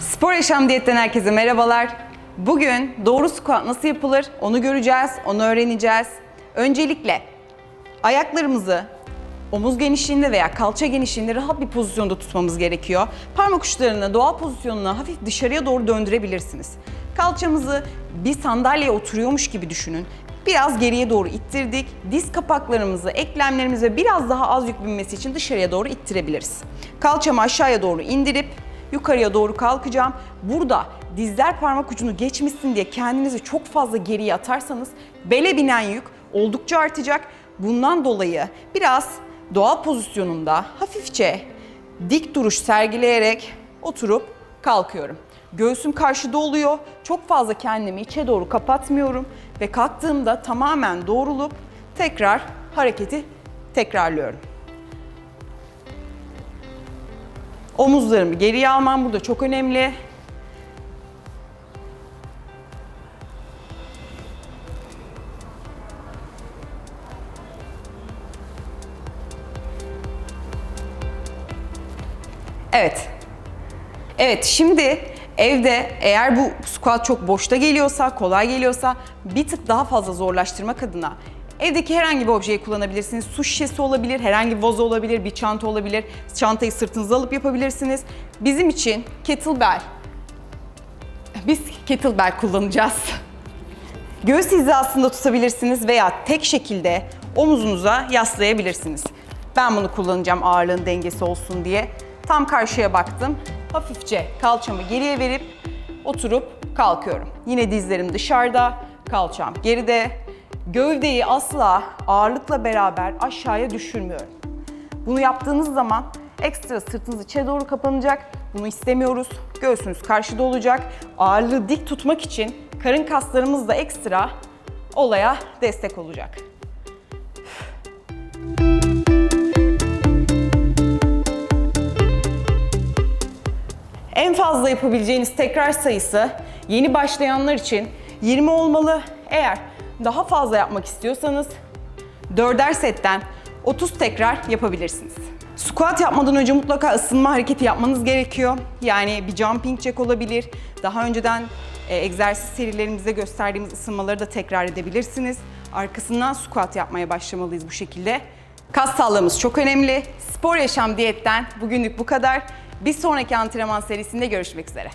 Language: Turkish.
Spor Yaşam Diyet'ten herkese merhabalar. Bugün doğru squat nasıl yapılır onu göreceğiz, onu öğreneceğiz. Öncelikle ayaklarımızı omuz genişliğinde veya kalça genişliğinde rahat bir pozisyonda tutmamız gerekiyor. Parmak uçlarını doğal pozisyonuna hafif dışarıya doğru döndürebilirsiniz. Kalçamızı bir sandalyeye oturuyormuş gibi düşünün. Biraz geriye doğru ittirdik. Diz kapaklarımızı, eklemlerimize biraz daha az yük binmesi için dışarıya doğru ittirebiliriz. Kalçamı aşağıya doğru indirip yukarıya doğru kalkacağım. Burada dizler parmak ucunu geçmişsin diye kendinizi çok fazla geriye atarsanız bele binen yük oldukça artacak. Bundan dolayı biraz doğal pozisyonunda hafifçe dik duruş sergileyerek oturup kalkıyorum. Göğsüm karşıda oluyor. Çok fazla kendimi içe doğru kapatmıyorum ve kalktığımda tamamen doğrulup tekrar hareketi tekrarlıyorum. Omuzlarımı geriye almam burada çok önemli. Evet. Evet şimdi evde eğer bu squat çok boşta geliyorsa, kolay geliyorsa bir tık daha fazla zorlaştırmak adına evdeki herhangi bir objeyi kullanabilirsiniz. Su şişesi olabilir, herhangi bir vazo olabilir, bir çanta olabilir. Çantayı sırtınıza alıp yapabilirsiniz. Bizim için kettlebell. Biz kettlebell kullanacağız. Göğüs hizasında tutabilirsiniz veya tek şekilde omuzunuza yaslayabilirsiniz. Ben bunu kullanacağım ağırlığın dengesi olsun diye. Tam karşıya baktım. Hafifçe kalçamı geriye verip oturup kalkıyorum. Yine dizlerim dışarıda, kalçam geride. Gövdeyi asla ağırlıkla beraber aşağıya düşürmüyorum. Bunu yaptığınız zaman ekstra sırtınız içe doğru kapanacak. Bunu istemiyoruz. Göğsünüz karşıda olacak. Ağırlığı dik tutmak için karın kaslarımız da ekstra olaya destek olacak. En fazla yapabileceğiniz tekrar sayısı yeni başlayanlar için 20 olmalı. Eğer daha fazla yapmak istiyorsanız 4'er setten 30 tekrar yapabilirsiniz. Squat yapmadan önce mutlaka ısınma hareketi yapmanız gerekiyor. Yani bir jumping jack olabilir. Daha önceden e, egzersiz serilerimizde gösterdiğimiz ısınmaları da tekrar edebilirsiniz. Arkasından squat yapmaya başlamalıyız bu şekilde. Kas sağlığımız çok önemli. Spor yaşam diyetten bugünlük bu kadar. Bir sonraki antrenman serisinde görüşmek üzere.